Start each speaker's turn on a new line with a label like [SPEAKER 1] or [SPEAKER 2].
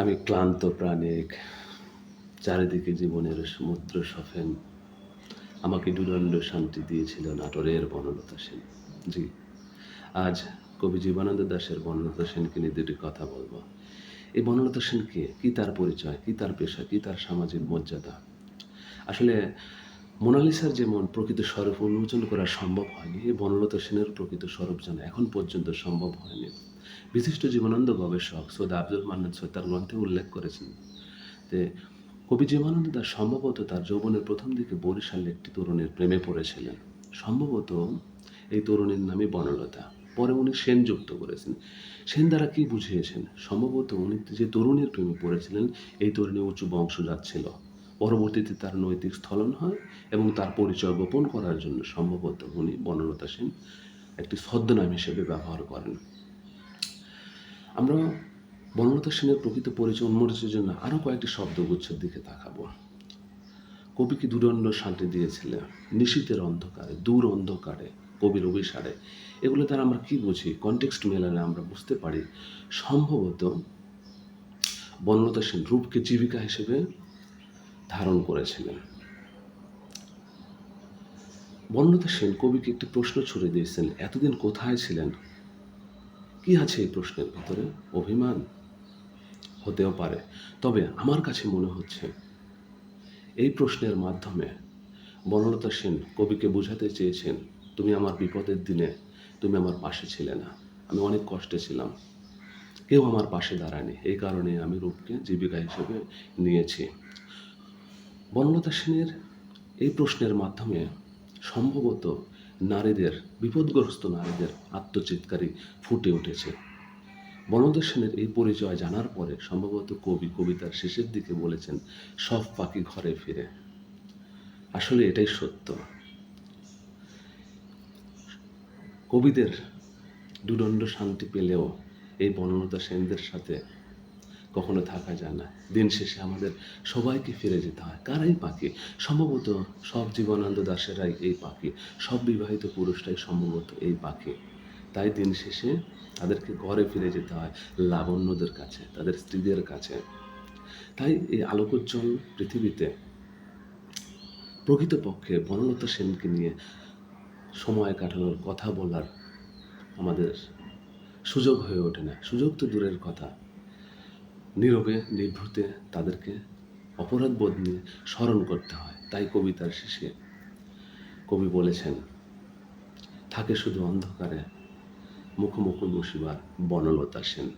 [SPEAKER 1] আমি ক্লান্ত প্রাণিক চারিদিকে জীবনের সমুদ্র সফেন। আমাকে দুদণ্ড শান্তি দিয়েছিল নাটোরের বনলতা সেন। জি, আজ কবি জীবনানন্দ দাশের বনলতা সেনকে নিয়ে দুটি কথা বলব। এই বনলতা সেন কে? কী তার পরিচয়? কী তার পেশা? কী তার সামাজিক মর্যাদা? আসলে মোনালিসার যেমন প্রকৃত স্বরূপ উন্মোচন করা সম্ভব হয়নি, এই বনলতা সেনের প্রকৃত স্বরূপ যেন এখন পর্যন্ত সম্ভব হয়নি। বিশিষ্ট জীবনানন্দ গবেষক সৈয়দ আব্দুল মান্নান সৈয়দ তার গ্রন্থে উল্লেখ করেছেন যে কবি জীবনানন্দ দাস সম্ভবত তার যৌবনের প্রথম দিকে বরিশালে একটি তরুণীর প্রেমে পড়েছিলেন। সম্ভবত এই তরুণীর নামে বনলতা। পরে উনি সেন যুক্ত করেছেন। সেন দ্বারা কি বুঝিয়েছেন? সম্ভবত উনি যে তরুণীর প্রেমে পড়েছিলেন, এই তরুণী উঁচু বংশজাত ছিল। পরবর্তীতে তার নৈতিক স্থলন হয় এবং তার পরিচয় গোপন করার জন্য সম্ভবত উনি বনলতা সেন একটি ছদ্মনাম হিসেবে ব্যবহার করেন। আমরা বনলতা সেনের প্রকৃত পরিচয় উন্মোচনের জন্য আরও কয়েকটি শব্দগুচ্ছের দিকে তাকাবো। কবিকে দুদণ্ড শান্তি দিয়েছিলেন নিশীতের অন্ধকারে, দূর অন্ধকারে, কবির অভিসারে। এগুলো দ্বারা আমরা কি বুঝি? কনটেক্সট মেলালে আমরা বুঝতে পারি। সম্ভবত বনলতা সেন রূপকে জীবিকা হিসেবে ধারণ করেছিলেন। বনলতা সেন কবিকে একটি প্রশ্ন ছুড়ে দিয়েছেন, এতদিন কোথায় ছিলেন? কি আছে এই প্রশ্নের ভিতরে? অভিমান? হতেও পারে। তবে আমার কাছে মনে হচ্ছে, এই প্রশ্নের মাধ্যমে বনলতা সেন কবিকে বোঝাতে চেয়েছেন, তুমি আমার বিপদের দিনে, তুমি আমার পাশে ছিলে না। আমি অনেক কষ্টে ছিলাম। কেউ আমার পাশে দাঁড়ায়নি। এই কারণে আমি রূপকে জীবিকা হিসেবে নিয়েছি। বনলতা সেনের এই প্রশ্নের মাধ্যমে সম্ভবত নারীদের, বিপদগ্রস্ত নারীদের আত্মচিৎকারই ফুটে উঠেছে। বনলতা সেনের এই পরিচয় জানার পরে সম্ভবত কবি কবিতার শেষের দিকে বলেছেন, সব পাখি ঘরে ফিরে। আসলে এটাই সত্য। কবিদের দুদণ্ড শান্তি পেলেও এই বনলতা সেনদের সাথে কখনো থাকা যায় না। দিন শেষে আমাদের সবাইকে ফিরে যেতে হয়। কারাই পাখি? সম্ভবত সব জীবনানন্দ দাসেরাই এই পাখি। সব বিবাহিত পুরুষরাই সম্ভবত এই পাখি। তাই দিন শেষে তাদেরকে ঘরে ফিরে যেতে হয় লাবণ্যদের কাছে, তাদের স্ত্রীদের কাছে। তাই এই আলোকোজ্জ্বল পৃথিবীতে প্রকৃতপক্ষে বনলতা সেনকে নিয়ে সময় কাটানোর কথা বলার আমাদের সুযোগ হয়ে ওঠে না। সুযোগ তো দূরের কথা। নীরবে, নিভৃতে তাদেরকে অপরাধবোধ নিয়ে স্মরণ করতে হয়। তাই কবিতার শেষে কবি বলেছেন, থাকে শুধু অন্ধকারে মুখোমুখি বসিবার বনলতা সেন।